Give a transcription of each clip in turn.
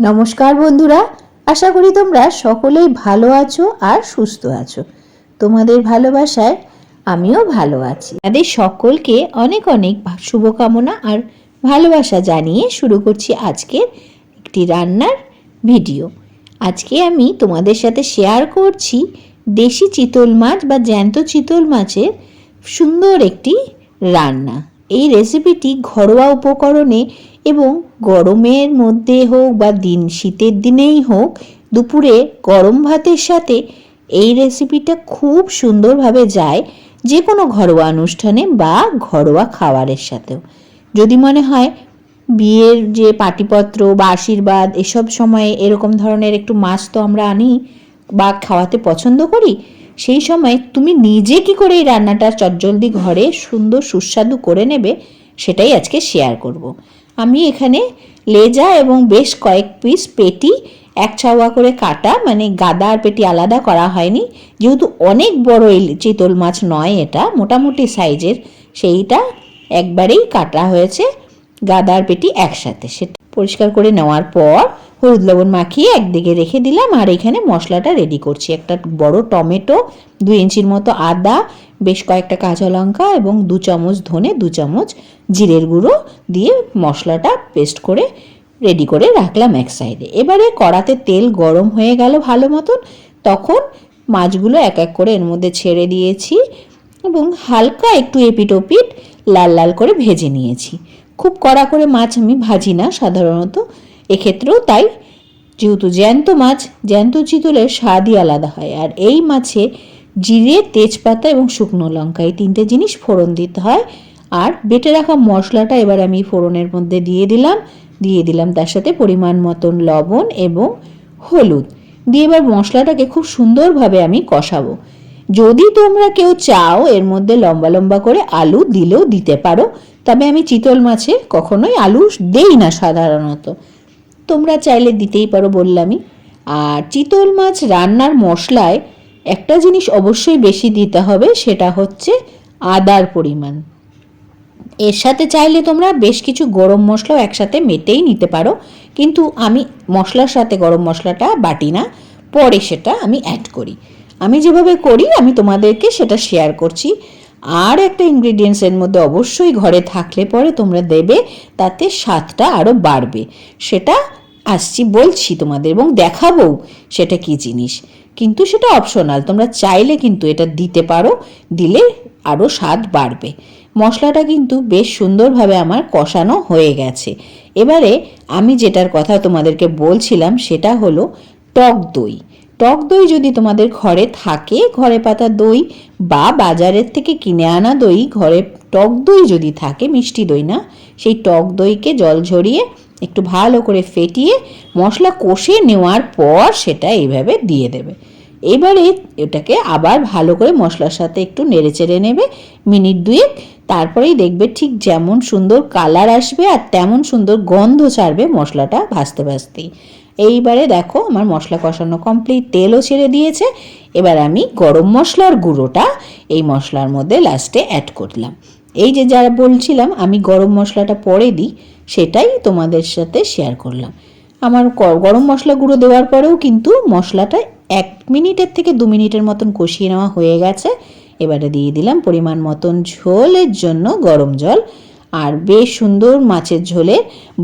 নমস্কার বন্ধুরা, আশা করি তোমরা সকলেই ভালো আছো আর সুস্থ আছো। তোমাদের ভালোবাসায় আমিও ভালো আছি। তাদের সকলকে অনেক অনেক শুভকামনা আর ভালোবাসা জানিয়ে শুরু করছি আজকের একটি রান্নার ভিডিও। আজকে আমি তোমাদের সাথে শেয়ার করছি দেশি চিতল মাছ বা জ্যান্ত চিতল মাছের সুন্দর একটি রান্না। এই রেসিপিটি ঘরোয়া উপকরণে এবং গরমের মধ্যে হোক বা দিন, শীতের দিনেই হোক, দুপুরে গরম ভাতের সাথে এই রেসিপিটা খুব সুন্দরভাবে যায় যে কোনো ঘরোয়া অনুষ্ঠানে বা ঘরোয়া খাবারের সাথেও যদি মনে হয় বিয়ের যে পাটিপত্র বা আশীর্বাদ, এসব সময়ে এরকম ধরনের একটু মাছ তো আমরা আনি বা খাওয়াতে পছন্দ করি, সেই সময় তুমি নিজে কি করে এই রান্নাটা চটজলদি ঘরে সুন্দর সুস্বাদু করে নেবে, সেটাই আজকে শেয়ার করব। আমি এখানে লেজা এবং বেশ কয়েক পিস পেটি, এক ছাওয়া করে কাটা মানে গাদা আর পেটি আলাদা করা হয়নি। যেহেতু অনেক বড় এই চিতল মাছ নয় এটা, মোটামুটি সাইজের সেইটা একবারেই কাটা হয়েছে গাদার পেটি একসাথে। সেটা পরিষ্কার করে নেওয়ার পর হলুদ লবণ মাখিয়ে একদিকে রেখে দিলাম আর এখানে মশলাটা রেডি করছি। একটা বড় টমেটো, দুই ইঞ্চির মতো আদা, বেশ কয়েকটা কাঁচা লঙ্কা এবং দু চামচ ধনে, দু চামচ জিরের গুঁড়ো দিয়ে মশলাটা পেস্ট করে রেডি করে রাখলাম এক সাইডে এবারে কড়াতে তেল গরম হয়ে গেল ভালো মতন। তখন মাছগুলো এক এক করে এর মধ্যে ছেড়ে দিয়েছি এবং হালকা একটু এপিট ওপিট লাল লাল করে ভেজে নিয়েছি। খুব কড়া করে মাছ আমি ভাজি না সাধারণত। এক্ষেত্রেও তাই, যেহেতু জ্যান্ত মাছ, জ্যান্ত চিতলের স্বাদই আলাদা হয়। আর এই মাছে জিরে, তেজপাতা এবং শুকনো লঙ্কা, এই তিনটে জিনিস ফোড়ন দিতে হয়। আর বেটে রাখা মশলাটা এবার আমি ফোড়নের মধ্যে দিয়ে দিলাম। দিয়ে দিলাম তার সাথে পরিমাণ মতন লবণ এবং হলুদ। দিয়ে এবার মশলাটাকে খুব সুন্দরভাবে আমি কষাবো। যদি তোমরা কেউ চাও এর মধ্যে লম্বা লম্বা করে আলু দিলেও দিতে পারো, তবে আমি চিতল মাছে কখনোই আলু দেই না সাধারণত। তোমরা চাইলে দিতেই পারো বললামই আর চিতল মাছ রান্নার মশলায় একটা জিনিস অবশ্যই বেশি দিতে হবে, সেটা হচ্ছে আদার পরিমাণ। এর সাথে চাইলে তোমরা বেশ কিছু গরম মশলাও একসাথে মেটেই নিতে পারো, কিন্তু আমি মশলার সাথে গরম মশলাটা বাটি না, পরে সেটা আমি অ্যাড করি। আমি যেভাবে করি, আমি তোমাদেরকে সেটা শেয়ার করছি। আর একটা ইনগ্রিডিয়েন্টস এর মধ্যে অবশ্যই ঘরে থাকলে পরে তোমরা দেবে, তাতে স্বাদটা আরও বাড়বে। সেটা আসছি বলছি তোমাদের এবং দেখাবো সেটা কি জিনিস। কিন্তু সেটা অপশনাল তোমরা চাইলে কিন্তু এটা দিতে পারো, দিলে আরও স্বাদ বাড়বে। মশলাটা কিন্তু বেশ সুন্দরভাবে আমার কষানো হয়ে গেছে। এবারে আমি যেটার কথা তোমাদেরকে বলছিলাম, সেটা হলো টক দই। টক দই যদি তোমাদের ঘরে থাকে, ঘরে পাতা দই বা বাজারের থেকে কিনে আনা দই, ঘরে টক দই যদি থাকে, মিষ্টি দই না, সেই টক দইকে জল ঝরিয়ে একটু ভালো করে ফেটিয়ে মশলা কষে নেওয়ার পর সেটা এইভাবে দিয়ে দেবে। এবারে এটাকে আবার ভালো করে মশলার সাথে একটু নেড়ে চেড়ে নেবে, মিনিট দুয়েক, তারপরেই দেখবে ঠিক যেমন সুন্দর কালার আসবে আর তেমন সুন্দর গন্ধ ছাড়বে মশলাটা ভাজতে ভাজতেই। এইবারে দেখো আমার মশলা কষানো কমপ্লিট তেলও ছেড়ে দিয়েছে। এবার আমি গরম মশলার গুঁড়োটা এই মশলার মধ্যে লাস্টে অ্যাড করলাম। এই যে যারা বলছিলাম, আমি গরম মশলাটা পরে দিই, সেটাই তোমাদের সাথে শেয়ার করলাম। আমার গরম মশলা গুঁড়ো দেওয়ার পরেও কিন্তু মশলাটা এক মিনিটের থেকে দু মিনিটের মতন কষিয়ে নেওয়া হয়ে গেছে। এবারে দিয়ে দিলাম পরিমাণ মতন ঝোলের জন্য গরম জল। আর বেশ সুন্দর মাছের ঝোলে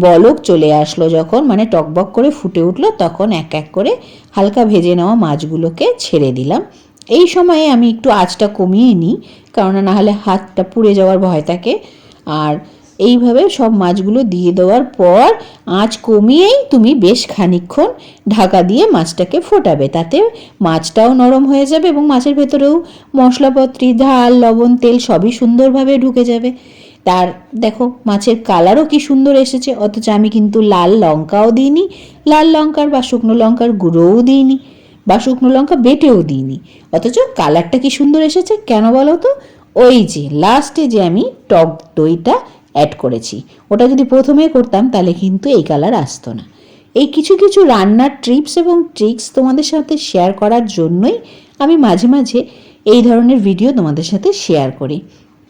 বলক চলে আসলো যখন মানে টকবক করে ফুটে উঠল, তখন এক এক করে হালকা ভেজে নেওয়া মাছগুলোকে ছেড়ে দিলাম। এই সময়ে আমি একটু আঁচটা কমিয়ে নিই কারণ না হলে হাতটা পুড়ে যাওয়ার ভয় থাকে। আর এইভাবে সব মাছগুলো দিয়ে দেওয়ার পর আঁচ কমিয়েই তুমি বেশ খানিকক্ষণ ঢাকা দিয়ে মাছটাকে ফোটাবে। তাতে মাছটাও নরম হয়ে যাবে এবং মাছের ভেতরেও মশলাপত্রি ঝাল, লবণ, তেল সবই সুন্দরভাবে ঢুকে যাবে। তার, দেখো, মাছের কালারও কি সুন্দর এসেছে, অথচ আমি কিন্তু লাল লঙ্কাও দিইনি, লাল লঙ্কার বা শুকনো লঙ্কার গুঁড়োও দিইনি, বা শুকনো লঙ্কা বেটেও দিইনি, অথচ কালারটা কি সুন্দর এসেছে, কেন বলো তো? ওই যে লাস্টে যে আমি টক দইটা অ্যাড করেছি, ওটা যদি প্রথমে করতাম, তাহলে কিন্তু এই কালার আসতো না। এই কিছু কিছু রান্নার ট্রিপস এবং ট্রিক্স তোমাদের সাথে শেয়ার করার জন্যই আমি মাঝে মাঝে এই ধরনের ভিডিও তোমাদের সাথে শেয়ার করি।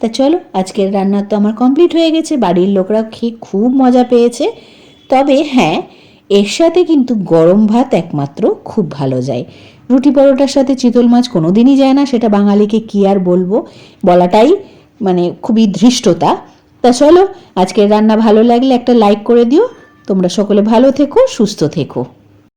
তা চলো, আজকের রান্না তো আমার কমপ্লিট হয়ে গেছে, বাড়ির লোকরা খেয়ে খুব মজা পেয়েছে। তবে হ্যাঁ এর সাথে কিন্তু গরম ভাত একমাত্র খুব ভালো যায়। রুটি পরোটার সাথে চিতল মাছ কোনো দিনই যায় না, সেটা বাঙালিকে কি আর বলব? বলাটাই মানে খুবই ধৃষ্টতা। তা চলো, আজকের রান্না ভালো লাগলে একটা লাইক করে দিও। তোমরা সকলে ভালো থেকো, সুস্থ থেকো।